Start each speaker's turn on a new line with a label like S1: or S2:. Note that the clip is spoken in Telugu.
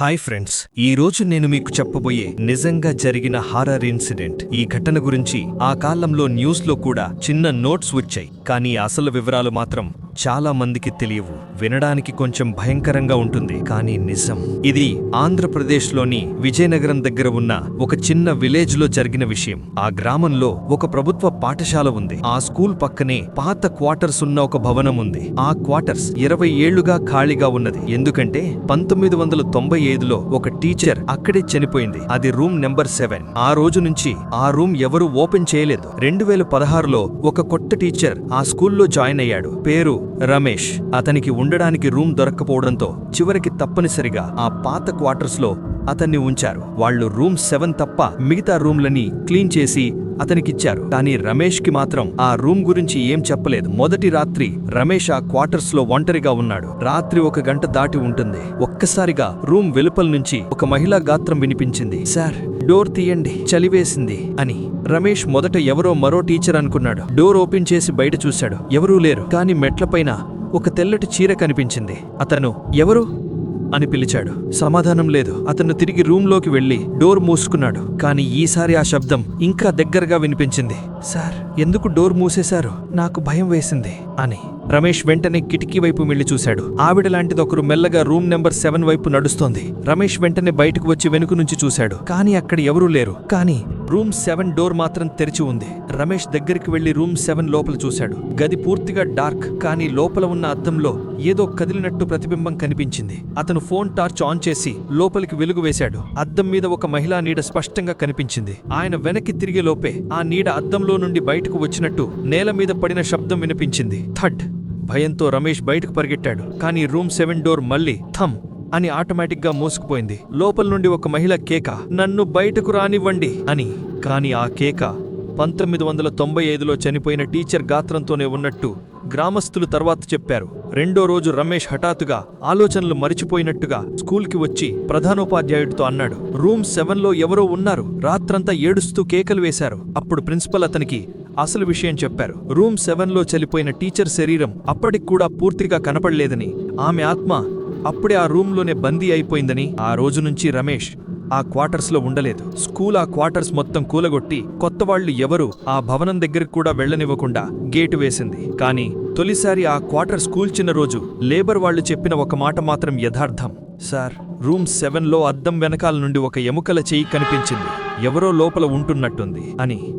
S1: హాయ్ ఫ్రెండ్స్ ఈ రోజు నేను మీకు చెప్పబోయే నిజంగా జరిగిన హారర్ ఇన్సిడెంట్. ఈ ఘటన గురించి ఆ కాలంలో న్యూస్లో కూడా చిన్న నోట్స్ వచ్చాయి. కానీ అసలు వివరాలు మాత్రం చాలా మందికి తెలియవు. వినడానికి కొంచెం భయంకరంగా ఉంటుంది. కానీ నిజం. ఇది ఆంధ్రప్రదేశ్లోని విజయనగరం దగ్గర ఉన్న ఒక చిన్న విలేజ్లో జరిగిన విషయం. ఆ గ్రామంలో ఒక ప్రభుత్వ పాఠశాల ఉంది. ఆ స్కూల్ పక్కనే పాత క్వార్టర్స్ ఉన్న ఒక భవనం ఉంది. ఆ క్వార్టర్స్ ఇరవై ఏళ్ళుగా ఖాళీగా ఉన్నది. ఎందుకంటే పంతొమ్మిది వందల తొంభై ఐదులో ఒక టీచర్ అక్కడే చనిపోయింది. అది రూమ్ నెంబర్ సెవెన్. ఆ రోజు నుంచి ఆ రూమ్ ఎవరూ ఓపెన్ చేయలేదు. రెండు వేల పదహారులో ఒక కొత్త టీచర్ ఆ స్కూల్లో జాయిన్ అయ్యాడు. పేరు రమేష్ అతనికి ఉండడానికి రూమ్ దొరక్కపోవడంతో చివరికి తప్పనిసరిగా ఆ పాత క్వార్టర్స్లో అతన్ని ఉంచారు. వాళ్ళు రూమ్ సెవెన్ తప్ప మిగతా రూమ్లని క్లీన్ చేసి అతనికిచ్చారు. కానీ రమేష్కి మాత్రం ఆ రూమ్ గురించి ఏం చెప్పలేదు. మొదటి రాత్రి రమేష్ ఆ క్వార్టర్స్లో ఒంటరిగా ఉన్నాడు. రాత్రి ఒక గంట దాటి ఉంటుంది. ఒక్కసారిగా రూమ్ వెలుపల నుంచి ఒక మహిళా గాత్రం వినిపించింది. సార్ డోర్ తీయండి. చలివేసింది అని రమేష్ మొదట ఎవరో మరో టీచర్ అనుకున్నాడు. డోర్ ఓపెన్ చేసి బయట చూశాడు. ఎవరూ లేరు. కానీ మెట్లపైన ఒక తెల్లటి చీర కనిపించింది. అతను ఎవరు? అని పిలిచాడు. సమాధానం లేదు. అతను తిరిగి రూంలోకి వెళ్ళి డోర్ మూసుకున్నాడు. కానీ ఈసారి ఆ శబ్దం ఇంకా దగ్గరగా వినిపించింది. సార్ ఎందుకు డోర్ మూసేశారు? నాకు భయం వేసింది అని. రమేష్ వెంటనే కిటికీ వైపు మిళ్ళి చూశాడు. ఆవిడ లాంటిది ఒకరు మెల్లగా రూమ్ నెంబర్ సెవెన్ వైపు నడుస్తోంది. రమేష్ వెంటనే బయటకు వచ్చి వెనుక నుంచి చూశాడు. కానీ అక్కడ ఎవరూ లేరు. కానీ రూమ్ సెవెన్ డోర్ మాత్రం తెరిచి ఉంది. రమేష్ దగ్గరికి వెళ్ళి రూమ్ సెవెన్ లోపల చూశాడు. గది పూర్తిగా డార్క్ కానీ లోపల ఉన్న అద్దంలో ఏదో కదిలినట్టు ప్రతిబింబం కనిపించింది. అతను ఫోన్ టార్చ్ ఆన్ చేసి లోపలికి వెలుగు వేశాడు. అద్దం మీద ఒక మహిళా నీడ స్పష్టంగా కనిపించింది. ఆయన వెనక్కి తిరిగే లోపే ఆ నీడ అద్దంలో నుండి బయటకు వచ్చినట్టు నేల మీద పడిన శబ్దం వినిపించింది. థడ్! భయంతో రమేష్ బయటకు పరిగెట్టాడు. కానీ రూమ్ సెవెన్ డోర్ మళ్ళీ థమ్! అని ఆటోమేటిక్గా మూసుకుపోయింది. లోపల నుండి ఒక మహిళ కేక నన్ను బయటకు రానివ్వండి అని. కానీ ఆ కేక పంతొమ్మిది వందల తొంభై ఐదులో చనిపోయిన టీచర్ గాత్రంతోనే ఉన్నట్టు గ్రామస్తులు తర్వాత చెప్పారు. రెండో రోజు రమేష్ హఠాత్తుగా ఆలోచనలు మరిచిపోయినట్టుగా స్కూల్కి వచ్చి ప్రధానోపాధ్యాయుడితో అన్నాడు. రూమ్ సెవెన్లో ఎవరో ఉన్నారు. రాత్రంతా ఏడుస్తూ కేకలు వేశారు. అప్పుడు ప్రిన్సిపల్ అతనికి అసలు విషయం చెప్పారు. రూమ్ సెవెన్లో చనిపోయిన టీచర్ శరీరం అప్పటికి కూడా పూర్తిగా కనపడలేదని. ఆమె ఆత్మ అప్పుడే ఆ రూంలోనే బందీ అయిపోయిందని ఆ రోజు నుంచి రమేష్ ఆ క్వార్టర్స్లో ఉండలేదు. స్కూల్ ఆ క్వార్టర్స్ మొత్తం కూలగొట్టి కొత్త వాళ్ళు ఎవరు ఆ భవనం దగ్గరికి కూడా వెళ్ళనివ్వకుండా గేటు వేసింది. కానీ తొలిసారి ఆ క్వార్టర్ స్కూల్ చిన్న రోజు లేబర్ వాళ్ళు చెప్పిన ఒక మాట మాత్రం యథార్థం. సార్ రూమ్ సెవెన్లో అద్దం వెనకాల నుండి ఒక ఎముకల చెయ్యి కనిపించింది. ఎవరో లోపల ఉంటున్నట్టుంది అని